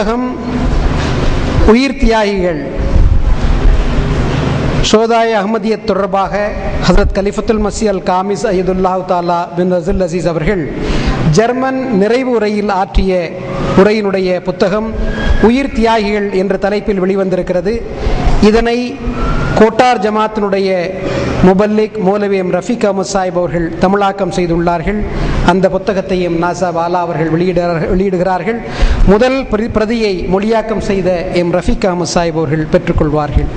புத்தகம் உயிர் தியாகிகள் சோதாய அஹ்மதியத் தொடர்பாக ஹசரத் கலிஃபத்துல் மசி அல் காமிஸ் அயதுல்லாஹு தாலா பின் ரசுல் அசீஸ் அவர்கள் ஜெர்மன் நிறைவு உரையில் ஆற்றிய உரையினுடைய புத்தகம் உயிர் தியாகிகள் என்ற தலைப்பில் வெளிவந்திருக்கிறது. இதனை கோட்டார் ஜமாத்தினுடைய முபல்லிக் மௌலவி எம் ரஃபீக் அஹமத் சாஹிப் அவர்கள் தமிழாக்கம் செய்துள்ளார்கள். அந்த புத்தகத்தையும் நாசா பாலா அவர்கள் வெளியிடுகிறார்கள் வெளியிடுகிறார்கள். முதல் பிரதி பிரதியை மொழியாக்கம் செய்த எம் ரஃபிக் அஹமத் சாஹிப் அவர்கள் பெற்றுக்கொள்வார்கள்.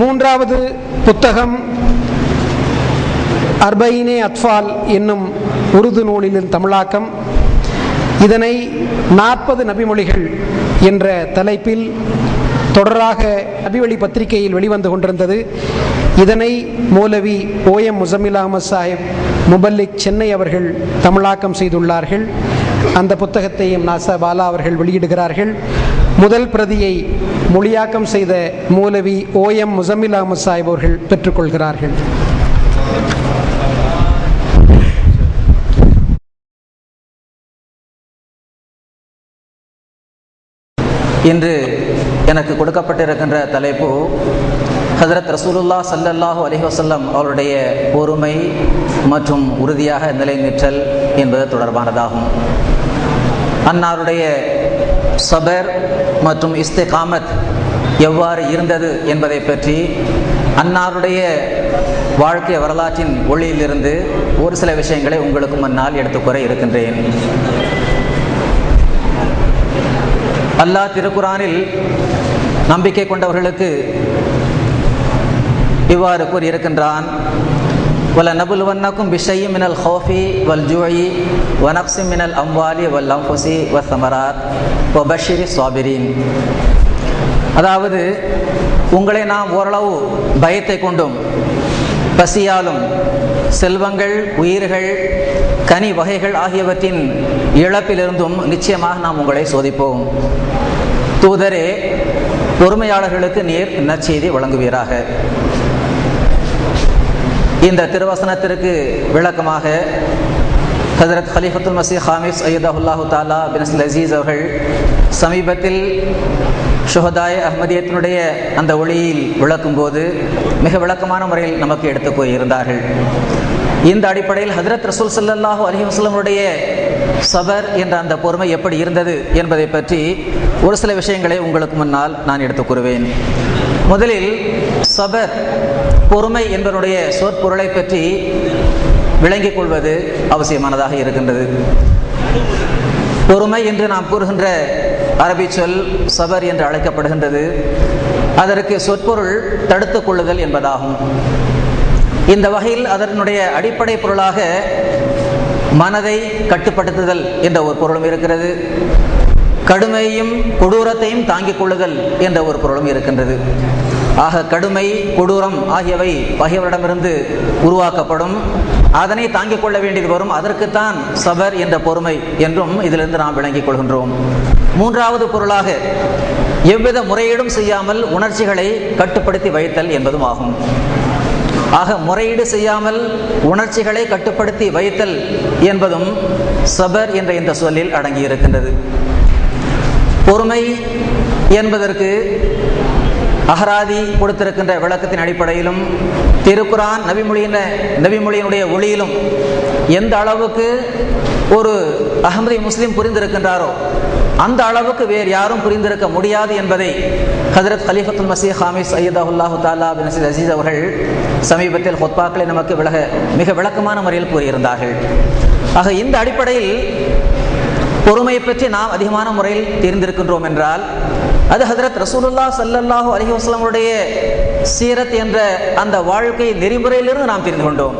மூன்றாவது புத்தகம் அர்பைனே அத்ஃபால் என்னும் உருது நூலிலின் தமிழாக்கம். இதனை நாற்பது நபிமொழிகள் என்ற தலைப்பில் தொடராக நபிவழி பத்திரிகையில் வெளிவந்து கொண்டிருந்தது. இதனை மௌலவி ஓஎம் முசமில் அகமது சாஹிப் முபல்லிக் சென்னை அவர்கள் தமிழாக்கம் செய்துள்ளார்கள். அந்த புத்தகத்தையும் நாசா பாலா அவர்கள் வெளியிடுகிறார்கள். முதல் பிரதியை மொழியாக்கம் செய்த மௌலவி ஓஎம் முசமில் அகமது சாஹிப் அவர்கள் பெற்றுக்கொள்கிறார்கள். இன்று எனக்கு கொடுக்கப்பட்டிருக்கின்ற தலைப்பு ஹசரத் ரசூலுல்லா ஸல்லல்லாஹு அலிஹசல்லம் அவருடைய பொறுமை மற்றும் உறுதியாக நிலைநிற்றல் என்பது தொடர்பானதாகும். அன்னாருடைய சபர் மற்றும் இஸ்திகாமத் எவ்வாறு இருந்தது என்பதை பற்றி அன்னாருடைய வாழ்க்கை வரலாற்றின் ஒளியிலிருந்து ஒரு சில விஷயங்களை உங்களுக்கு முன்னால் எடுத்துக்கூற இருக்கின்றேன். அல்லாஹ் திருக்குரானில் நம்பிக்கை கொண்டவர்களுக்கு இவ்வாறு கூறியிருக்கின்றான். வல நபுல்வன்னக்கும் பிஷையும் மினல் ஹோஃபி வல் ஜூயி வனப்சி மினல் அம்வாலி வல் அம்புசி வ சமராத் வ பஷிரி சுவாபிரின் அதாவது உங்களை நாம் ஓரளவு பயத்தை கொண்டும் பசியாலும் செல்வங்கள் உயிர்கள் கனி வகைகள் ஆகியவற்றின் இழப்பிலிருந்தும் நிச்சயமாக நாம் உங்களை சோதிப்போம். தூதரே பொறுமையாளர்களுக்கு நீர் நற்செய்தி வழங்குவீராக. இந்த திருவசனத்திற்கு விளக்கமாக ஹசரத் ஹலிஃபத்துல் மசீ ஹாமிஸ் ஐயதாஹுல்லாஹு தாலா பின் லசீஸ் அசீஸ் அவர்கள் சமீபத்தில் சுகதாய அஹ்மதியத்தினுடைய அந்த ஒளியில் விளக்கும்போது மிக விளக்கமான முறையில் நமக்கு எடுத்து போயிருந்தார்கள். இந்த அடிப்படையில் ஹதரத் ரசூல் சல்லாஹூ அலைஹி சபர் என்ற அந்த பொறுமை எப்படி இருந்தது என்பதை பற்றி ஒரு சில விஷயங்களை உங்களுக்கு முன்னால் நான் எடுத்துக் கூறுவேன். முதலில் சபர் பொறுமை என்பதனுடைய சொற்பொருளை பற்றி விளங்கிக் கொள்வது அவசியமானதாக இருக்கின்றது. பொறுமை என்று நாம் கூறுகின்ற அரபி சொல் சபர் என்று அழைக்கப்படுகின்றது. அதற்கு சொற்பொருள் தடுத்துக் கொள்ளுதல் என்பதாகும். இந்த வகையில் அதனுடைய அடிப்படை பொருளாக மனதை கட்டுப்படுத்துதல் என்ற ஒரு பொருளும் இருக்கிறது. கடுமையும் கொடூரத்தையும் தாங்கிக் கொள்ளுதல் என்ற ஒரு பொருளும் இருக்கின்றது. ஆக கடுமை கொடூரம் ஆகியவை பகைவரிடமிருந்து உருவாக்கப்படும். அதனை தாங்கிக் கொள்ள வேண்டியது வரும். அதற்குத்தான் சபர் என்ற பொறுமை என்றும் இதிலிருந்து நாம் விளங்கிக் கொள்கின்றோம். மூன்றாவது பொருளாக எவ்வித முறையீடும் செய்யாமல் உணர்ச்சிகளை கட்டுப்படுத்தி வைத்தல் என்பதும் ஆகும். ஆக முறையீடு செய்யாமல் உணர்ச்சிகளை கட்டுப்படுத்தி வைத்தல் என்பதும் சபர் என்ற இந்த சொல்லில் அடங்கியிருக்கின்றது. பொறுமை என்பதற்கு அகராதி கொடுத்திருக்கின்ற விளக்கத்தின் அடிப்படையிலும் திருக்குரான் நபிமொழியின நபிமொழியினுடைய ஒளியிலும் எந்த அளவுக்கு ஒரு அகமதி முஸ்லீம் புரிந்திருக்கின்றாரோ அந்த அளவுக்கு வேறு யாரும் புரிந்திருக்க முடியாது என்பதை ஹதரத் ஹலீஃபத்துல் மசீ ஹாமிஸ் சையதாஹுல்லாஹு தாலா பின் நசீத் அசீஸ் அவர்கள் சமீபத்தில் ஹொத்பாக்களை நமக்கு விலக மிக விளக்கமான முறையில் கூறியிருந்தார்கள். ஆக இந்த அடிப்படையில் பொறுமையை பற்றி நாம் அதிகமான முறையில் தெரிந்திருக்கின்றோம் என்றால் அது ஹதரத் ரசூலுல்லா சல்லல்லாஹு அலஹி வஸ்லமுடைய சீரத் என்ற அந்த வாழ்க்கை நெறிமுறையிலிருந்து நாம் தெரிந்து கொண்டோம்.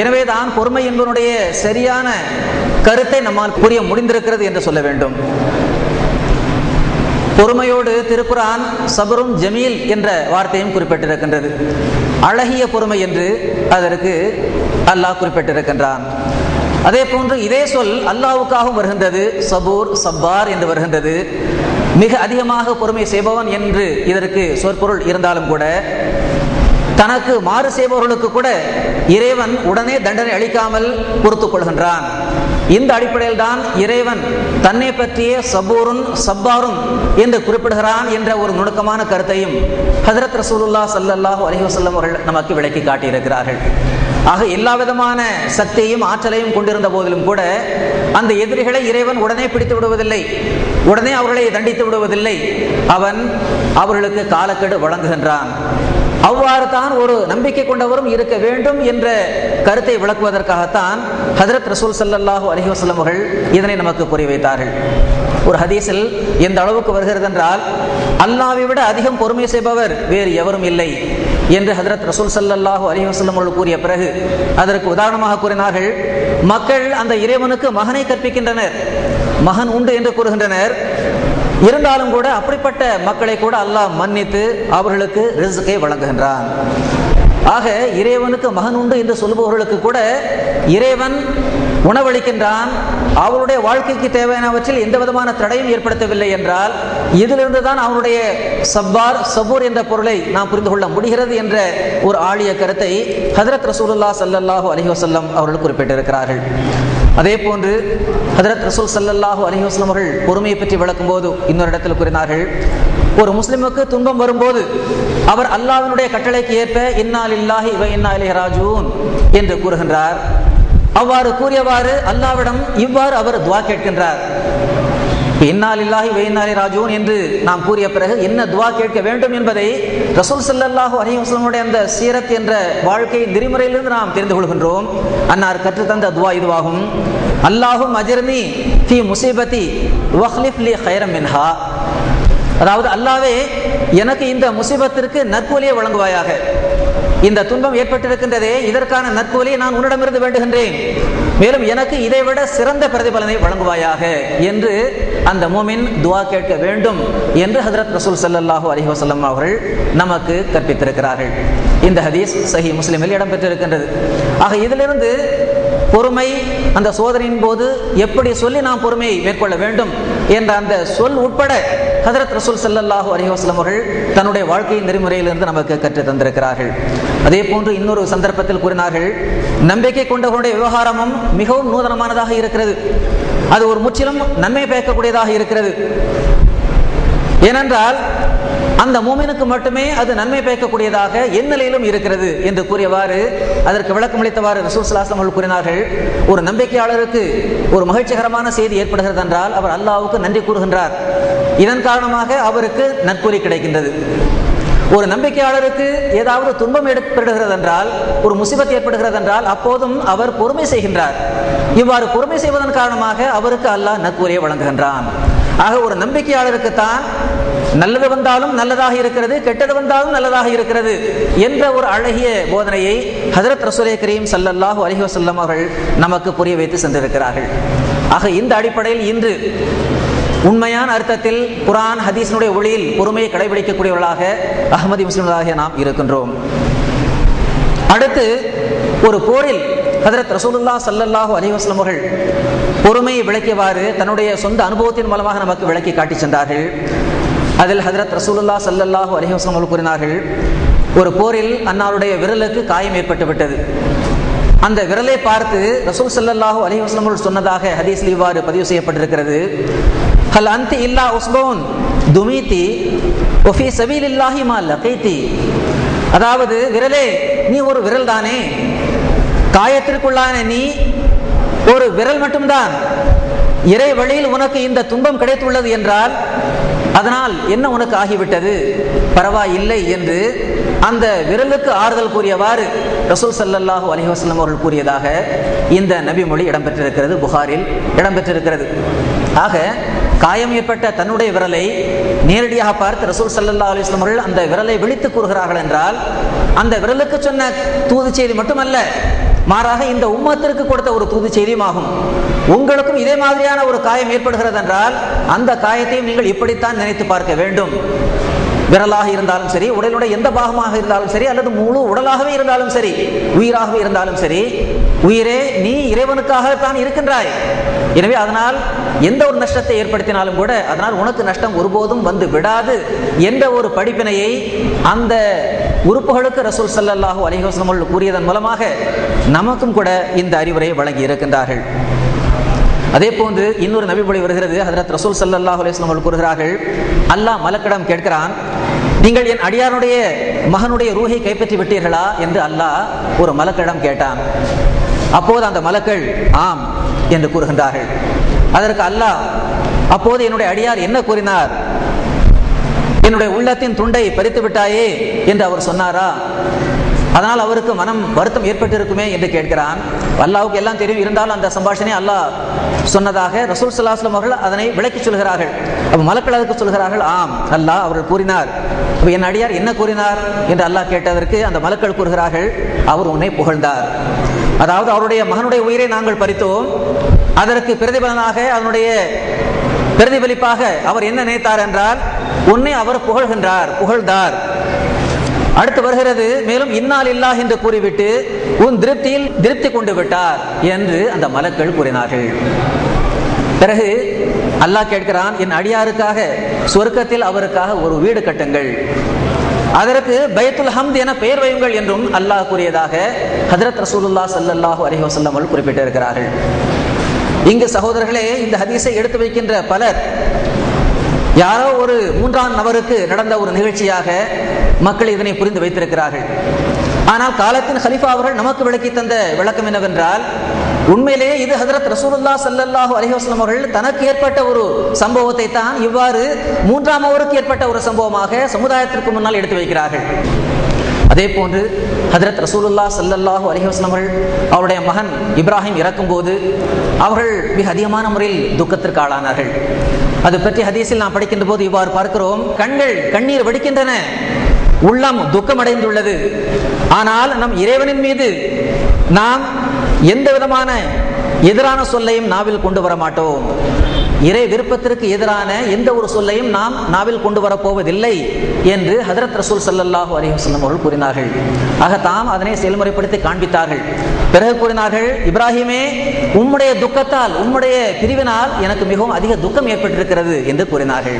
எனவே தான் பொறுமை என்பதனுடைய சரியான கருத்தை நம்மால் புரிய முடிந்திருக்கிறது என்று சொல்ல வேண்டும். பொறுமையோடு திருக்குரான் சபரும் ஜமீல் என்ற வார்த்தையும் குறிப்பிட்டிருக்கின்றது. அழகிய பொறுமை என்று அதற்கு அல்லாஹ் குறிப்பிட்டிருக்கின்றான். அதே போன்று இதே சொல் அல்லாவுக்காகவும் வருகின்றது. சபூர் சப்பார் என்று வருகின்றது. மிக அதிகமாக பொறுமை செய்பவன் என்று இதற்கு சொற்பொருள் இருந்தாலும் கூட தனக்கு மாறு செய்பவர்களுக்கு கூட இறைவன் உடனே தண்டனை அளிக்காமல் பொறுத்துக் கொள்கின்றான். இந்த அடிப்படையில் தான் இறைவன் தன்னை பற்றிய சபூரும் சப்பாரும் என்று குறிப்பிடுகிறான் என்ற ஒரு நுணுக்கமான கருத்தையும் ஹதரத் ரசூலுல்லா சல்லாஹூ அலைஹி வஸல்லம் அவர்கள் நமக்கு விளக்கி காட்டியிருக்கிறார்கள். ஆக எல்லா விதமான சக்தியையும் ஆற்றலையும் கொண்டிருந்த போதிலும் கூட அந்த எதிரிகளை இறைவன் உடனே பிடித்து விடுவதில்லை. உடனே அவர்களை தண்டித்து விடுவதில்லை. அவன் அவர்களுக்கு காலக்கெடு வழங்குகின்றான். அவ்வாறு தான் ஒரு நம்பிக்கை கொண்டவரும் இருக்க வேண்டும் என்ற கருத்தை விளக்குவதற்காகத்தான் ஹதரத் ரசூல் சல்லாஹூ அலைஹி வஸல்லம் அவர்கள் இதனை நமக்கு புரிய வைத்தார்கள். ஒரு ஹதீஸில் எந்த அளவுக்கு வருகிறது என்றால் அல்லாவை விட அதிகம் பொறுமை செய்பவர் வேறு எவரும் இல்லை. என்று ஹதரத் ரசூல் சல்லாஹூ அலைஹி வஸல்லம் அவர்கள் கூறிய பிறகு அதற்கு உதாரணமாக கூறினார்கள் மக்கள் அந்த இறைவனுக்கு மகனை கற்பிக்கின்றனர். மகன் உண்டு என்று கூறுகின்றனர். இருந்தாலும் கூட அப்படிப்பட்ட மக்களை கூட அல்லாஹ் மன்னித்து அவர்களுக்கு ரிஸ்கை வழங்குகின்றான். ஆக இறைவனுக்கு மகன் உண்டு என்று சொல்பவர்களுக்கு கூட இறைவன் உணவளிக்கின்றான். அவருடைய வாழ்க்கைக்கு தேவையானவற்றில் எந்த விதமான தடையும் ஏற்படுத்தவில்லை என்றால் இதிலிருந்து தான் அவனுடைய சப்பார் சபூர் என்ற பொருளை நாம் புரிந்து கொள்ள முடிகிறது என்ற ஒரு ஆழிய கருத்தை ஹதரத் ரசூலுல்லா சல்லல்லாஹு அலைஹி வஸல்லம் அவர்கள் குறிப்பிட்டிருக்கிறார்கள். அதே போன்று ஹதரத் ரசூல் சல்லல்லாஹு அலிஹஸ்லம் அவர்கள் பொறுமையை பற்றி விளக்கும் போது இன்னொரு இடத்தில் கூறினார்கள் ஒரு முஸ்லிமுக்கு துன்பம் வரும்போது அவர் அல்லாவினுடைய கட்டளைக்கு ஏற்ப இன்னால் இல்லாஹி இவ இன்னா இளையராஜூன் என்று கூறுகின்றார். அவ்வாறு கூறியவாறு அல்லாவிடம் இவ்வாறு அவர் துவா கேட்கின்றார். இன்னால் இல்லாஹி வைநாளி ராஜூன் என்று நாம் கூறிய பிறகு என்ன துவா கேட்க வேண்டும் என்பதை ரசூல் சல்லல்லாஹு அலைஹி வஸல்லமுடைய அந்த சீரத் என்ற வாழ்க்கை நெறிமுறையிலிருந்து நாம் தெரிந்து கொள்கின்றோம். அன்னார் கற்றுத்தந்த துவா இதுவாகும். அல்லாஹும் அஜர்னி ஃபி முசீபதி வஹ்லிஃப் லி ஹைரம் மின்ஹா. அதாவது அல்லாவே எனக்கு இந்த முசீபத்திற்கு நற்கூலியை வழங்குவாயாக. இந்த துன்பம் ஏற்பட்டிருக்கின்றதே இதற்கான நற்கூலியை நான் உன்னிடமிருந்து வேண்டுகின்றேன். மேலும் எனக்கு இதைவிட சிறந்த பிரதிபலனை வழங்குவாயாக என்று அந்த மூமின் துவா கேட்க வேண்டும் என்று ஹதரத் ரசூல் சல்லாஹூ அலைஹி வஸல்லம் அவர்கள் நமக்கு கற்பித்திருக்கிறார்கள். இந்த ஹதீஸ் சஹி முஸ்லிமில் இடம்பெற்றிருக்கின்றது. ஆக இதிலிருந்து பொறுமை அந்த சோதனையின் போது எப்படி சொல்லி நாம் பொறுமையை மேற்கொள்ள வேண்டும் என்ற அந்த சொல் உட்பட ஹதரத் ரசூல் சல்லல்லாஹு அலைஹி அவர்கள் தன்னுடைய வாழ்க்கையின் நெறிமுறையிலிருந்து நமக்கு கற்றுத் தந்திருக்கிறார்கள். அதே போன்று இன்னொரு சந்தர்ப்பத்தில் கூறினார்கள் நம்பிக்கை கொண்டவர்களுடைய விவகாரமும் மிகவும் நூதனமானதாக இருக்கிறது. அது ஒரு முற்றிலும் நன்மை பயக்கக்கூடியதாக இருக்கிறது. ஏனென்றால் அந்த மூமினுக்கு மட்டுமே அது நன்மை பயக்கக்கூடியதாக எந்நிலையிலும் இருக்கிறது என்று கூறியவாறு அதற்கு விளக்கம் அளித்தவாறு ரசூல் சலாஸ்லம் அவர்கள் கூறினார்கள் ஒரு நம்பிக்கையாளருக்கு ஒரு மகிழ்ச்சிகரமான செய்தி ஏற்படுகிறது என்றால் அவர் அல்லாவுக்கு நன்றி கூறுகின்றார். இதன் காரணமாக அவருக்கு நற்கூலி கிடைக்கின்றது. ஒரு நம்பிக்கையாளருக்கு ஏதாவது துன்பம் ஏற்படுகிறது என்றால் ஒரு முசிபத் ஏற்படுகிறது என்றால் அப்போதும் அவர் பொறுமை செய்கின்றார். இவ்வாறு பொறுமை செய்வதன் காரணமாக அவருக்கு அல்லாஹ் நற்கூலியை வழங்குகின்றான். ஆக ஒரு நம்பிக்கையாளருக்குத்தான் நல்லது வந்தாலும் நல்லதாக இருக்கிறது கெட்டது வந்தாலும் நல்லதாக இருக்கிறது என்ற ஒரு அழகிய போதனையை ஹதரத் ரசூலே கரீம் சல்லல்லாஹு அலைஹி வஸல்லம் அவர்கள் நமக்கு புரிய வைத்து சென்றிருக்கிறார்கள். ஆக இந்த அடிப்படையில் இன்று உண்மையான அர்த்தத்தில் குரான் ஹதீஸினுடைய ஒளியில் பொறுமையை கடைபிடிக்கக்கூடியவர்களாக அகமதி முஸ்லிம்களாக நாம் இருக்கின்றோம். அடுத்து ஒரு போரில் ஹதரத் ரசூலுல்லா சல்லல்லாஹு அலிவாஸ்லம் அவர்கள் பொறுமையை விளக்கியவாறு தன்னுடைய சொந்த அனுபவத்தின் மூலமாக நமக்கு விளக்கி காட்டி சென்றார்கள். அதில் ஹதரத் ரசூலுல்லா சல்லல்லாஹு அலிவாஸ்லம் அவர்கள் கூறினார்கள் ஒரு போரில் அன்னாருடைய விரலுக்கு காயம் ஏற்பட்டு விட்டது. அந்த விரலை பார்த்து ரசூல் சல்லல்லாஹு அலிவாஸ்லம் அவர்கள் சொன்னதாக ஹதீஸில் இவ்வாறு பதிவு செய்யப்பட்டிருக்கிறது. ஹல் அந்தி இல்லா உஸ்போன் துமீதி ஒஃபி சபீலில்லாஹி மா லகைத்தி அதாவது விரலே நீ ஒரு விரல் தானே? காயத்திற்குள்ளான நீ ஒரு விரல் மட்டும்தான். இறை வழியில் உனக்கு இந்த துன்பம் கிடைத்துள்ளது என்றால் அதனால் என்ன உனக்கு ஆகிவிட்டது? பரவாயில்லை என்று அந்த விரலுக்கு ஆறுதல் கூறியவாறு ரசூல் சல்லல்லாஹு அலைஹி அவர்கள் கூறியதாக இந்த நபி மொழி இடம்பெற்றிருக்கிறது புகாரில் இடம்பெற்றிருக்கிறது. ஆக காயம் ஏற்பட்ட தன்னுடைய விரலை நேரடியாக பார்த்து ரசூல் சல்லா அலிஸ்லம் அவர்கள் அந்த விரலை விழித்து கூறுகிறார்கள் என்றால் அந்த விரலுக்கு சொன்ன தூது செய்தி மட்டுமல்ல மாறாக இந்த உம்மத்திற்கு கொடுத்த ஒரு தூது செய்தியும் ஆகும். உங்களுக்கும் இதே மாதிரியான ஒரு காயம் ஏற்படுகிறது என்றால் அந்த காயத்தையும் நீங்கள் இப்படித்தான் நினைத்து பார்க்க வேண்டும். விரலாக இருந்தாலும் சரி உடலுடைய எந்த பாகமாக இருந்தாலும் சரி அல்லது முழு உடலாகவே இருந்தாலும் சரி உயிராகவே இருந்தாலும் சரி உயிரே நீ இறைவனுக்காகத்தான் இருக்கின்றாய். எனவே அதனால் எந்த ஒரு நஷ்டத்தை ஏற்படுத்தினாலும் கூட அதனால் உனக்கு நஷ்டம் ஒருபோதும் வந்து விடாது என்ற ஒரு படிப்பினையை அந்த உறுப்புகளுக்கு ரசூல் சல்லல்லாஹு அலைஹி அவர்கள் கூறியதன் மூலமாக நமக்கும் கூட இந்த அறிவுரையை வழங்கி இருக்கின்றார்கள். அதே போன்று இன்னொரு நபிமொழி வருகிறது ஹதரத் ரசூல் ஸல்லல்லாஹு அலிஸ்லாம் அவர்கள் கூறுகிறார்கள் அல்லாஹ் மலக்கிடம் கேட்கிறான் நீங்கள் என் அடியாருடைய மகனுடைய ரூஹை கைப்பற்றி விட்டீர்களா? என்று அல்லாஹ் ஒரு மலக்கடம் கேட்டான். அப்போது அந்த மலக்கள் ஆம் என்று கூறுகின்றார்கள். அதற்கு அல்லாஹ் அப்போது என்னுடைய அடியார் என்ன கூறினார்? என்னுடைய உள்ளத்தின் துண்டை பறித்து விட்டாயே என்று அவர் சொன்னாரா? அதனால் அவருக்கு மனம் வருத்தம் ஏற்பட்டிருக்குமே என்று கேட்கிறான். அல்லாவுக்கு எல்லாம் தெரியும். இருந்தாலும் அந்த சம்பாஷணை அல்லாஹ் சொன்னதாக ரசூல் சல்லாஸ்லம் அவர்கள் அதனை விளக்கி சொல்கிறார்கள். அப்போ மலக்கள் அதுக்கு சொல்கிறார்கள் ஆம் அல்லாஹ் அவர்கள் கூறினார். இப்போ என் அடியார் என்ன கூறினார்? என்று அல்லாஹ் கேட்டதற்கு அந்த மலக்கள் கூறுகிறார்கள் அவர் உன்னை புகழ்ந்தார். அதாவது அவருடைய மகனுடைய உயிரை நாங்கள் பறித்தோம். அதற்கு பிரதிபலனாக அதனுடைய பிரதிபலிப்பாக அவர் என்ன நினைத்தார் என்றால் உன்னை அவர் புகழ்கின்றார் புகழ்ந்தார். அடுத்து வருகிறது மேலும் இன்னால் இல்லா என்று கூறிவிட்டு உன் திருப்தியில் திருப்தி கொண்டு விட்டார் என்று அந்த மலக்கள் கூறினார்கள். பிறகு அல்லாஹ் கேட்கிறான் என் அடியாருக்காக சொர்க்கத்தில் அவருக்காக ஒரு வீடு கட்டுங்கள். அதற்கு பயத்துல் ஹம்த் என பெயர் வையுங்கள் என்றும் அல்லாஹ் கூறியதாக ஹதரத் ரசூலுல்லா ஸல்லல்லாஹு அலைஹி வஸல்லம் குறிப்பிட்டிருக்கிறார்கள். இங்கு சகோதரர்களே இந்த ஹதீஸை எடுத்து வைக்கின்ற பலர் யாரோ ஒரு மூன்றாம் நபருக்கு நடந்த ஒரு நிகழ்ச்சியாக மக்கள் இதனை புரிந்து வைத்திருக்கிறார்கள். ஆனால் காலத்தின் ஹலிஃபா அவர்கள் நமக்கு விளக்கி தந்த விளக்கம் என்னவென்றால் உண்மையிலேயே இது ஹதரத் ரசூலுல்லா சல்லல்லாஹு அலிஹஸ்லம் அவர்கள் தனக்கு ஏற்பட்ட ஒரு சம்பவத்தை தான் இவ்வாறு மூன்றாம் அவருக்கு ஏற்பட்ட ஒரு சம்பவமாக சமுதாயத்திற்கு முன்னால் எடுத்து வைக்கிறார்கள். அதே போன்று ஹதரத் ரசூலுல்லா சல்லல்லாஹு அலிஹஸ்லம் அவர்கள் அவருடைய மகன் இப்ராஹிம் இறக்கும்போது அவர்கள் மிக அதிகமான முறையில் துக்கத்திற்கு ஆளானார்கள். அது பற்றி ஹதீஸில் நாம் படிக்கின்ற போது இவ்வாறு பார்க்கிறோம். கண்கள் கண்ணீர் வடிக்கின்றன. உள்ளம் துக்கமடைந்துள்ளது. ஆனால் நம் இறைவனின் மீது நாம் எந்த விதமான எதிரான சொல்லையும் நாவில் கொண்டு வர மாட்டோம். இறை விருப்பத்திற்கு எதிரான எந்த ஒரு சொல்லையும் நாம் நாவில் கொண்டு வரப்போவதில்லை என்று ஹதரத் ரசூல் ஸல்லல்லாஹு அலைஹி வஸல்லம் அவர்கள் கூறினார்கள். ஆக தாம் அதனை செயல்முறைப்படுத்தி காண்பித்தார்கள். பிறகு கூறினார்கள் இப்ராஹிமே உம்முடைய துக்கத்தால் உம்முடைய பிரிவினால் எனக்கு மிகவும் அதிக துக்கம் ஏற்பட்டிருக்கிறது என்று கூறினார்கள்.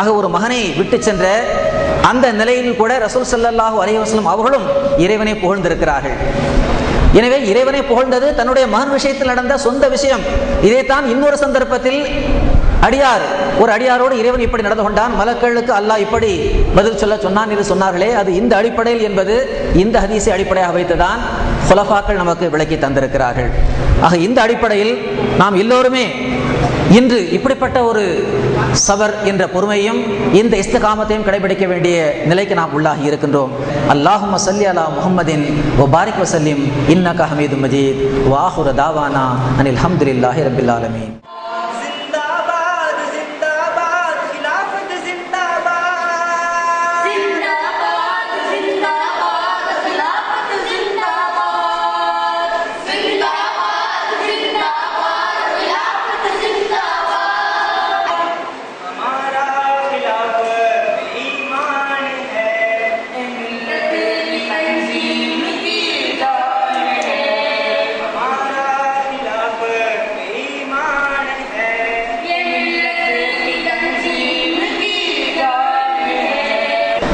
ஆக ஒரு மகனை விட்டு சென்ற அந்த நிலையில் கூட ரசூல் ஸல்லல்லாஹு அலைஹி அவர்களும் இறைவனை புகழ்ந்திருக்கிறார்கள். எனவே இறைவனை புகழ்ந்தது தன்னுடைய மகன் விஷயத்தில் நடந்த சொந்த விஷயம். இதைத்தான் இன்னொரு சந்தர்ப்பத்தில் அடியார் ஒரு அடியாரோடு இறைவன் இப்படி நடந்து கொண்டான். மலக்களுக்கு அல்லாஹ் இப்படி பதில் சொல்ல சொன்னான் என்று சொன்னார்களே அது இந்த அடிப்படையில் என்பது இந்த ஹதீஸை அடிப்படையாக வைத்துதான் குலஃபாக்கள் நமக்கு விளக்கி தந்திருக்கிறார்கள். ஆக இந்த அடிப்படையில் நாம் எல்லோருமே இன்று இப்படிப்பட்ட ஒரு சவர் என்ற பொறுமையும் இந்த இஸ்தகாமத்தையும் கடைபிடிக்க வேண்டிய நிலைக்கு நாம் உள்ளாகி இருக்கின்றோம். அல்லாஹும் சல்லி அலா முகமதின் ஓ பாரிக் வசல்லிம் இன்னக ஹமீது மஜீத். வாஹுர தாவானா அனில் ஹம்துல்லாஹி ரபில் ஆலமீன்.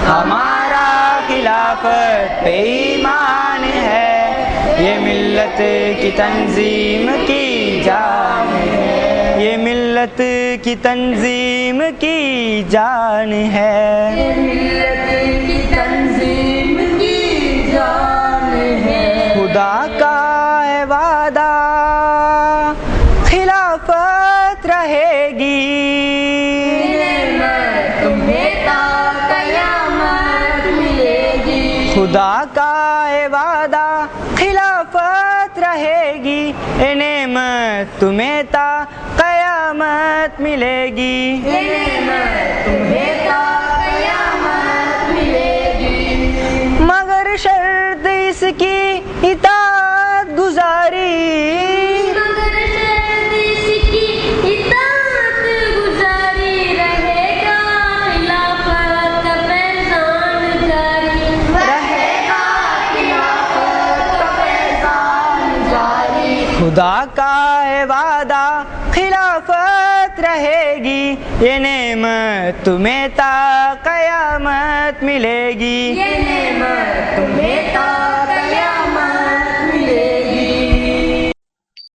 ہمارا خلافت پہ ایمان ہے۔ یہ ملت کی تنظیم کی جان ہے۔ یہ ملت کی تنظیم کی جان ہے۔ تنظیم کی خدا کا ہے وعدہ خلافت رہے گی۔ خدا کا اے وعدہ خلافت رہے گی اے نعمت تمہیں تا قیامت ملے گی۔ خدا کا ہے وعدہ خلافت رہے گی۔ یہ نعمت تمہیں تا قیامت ملے گی۔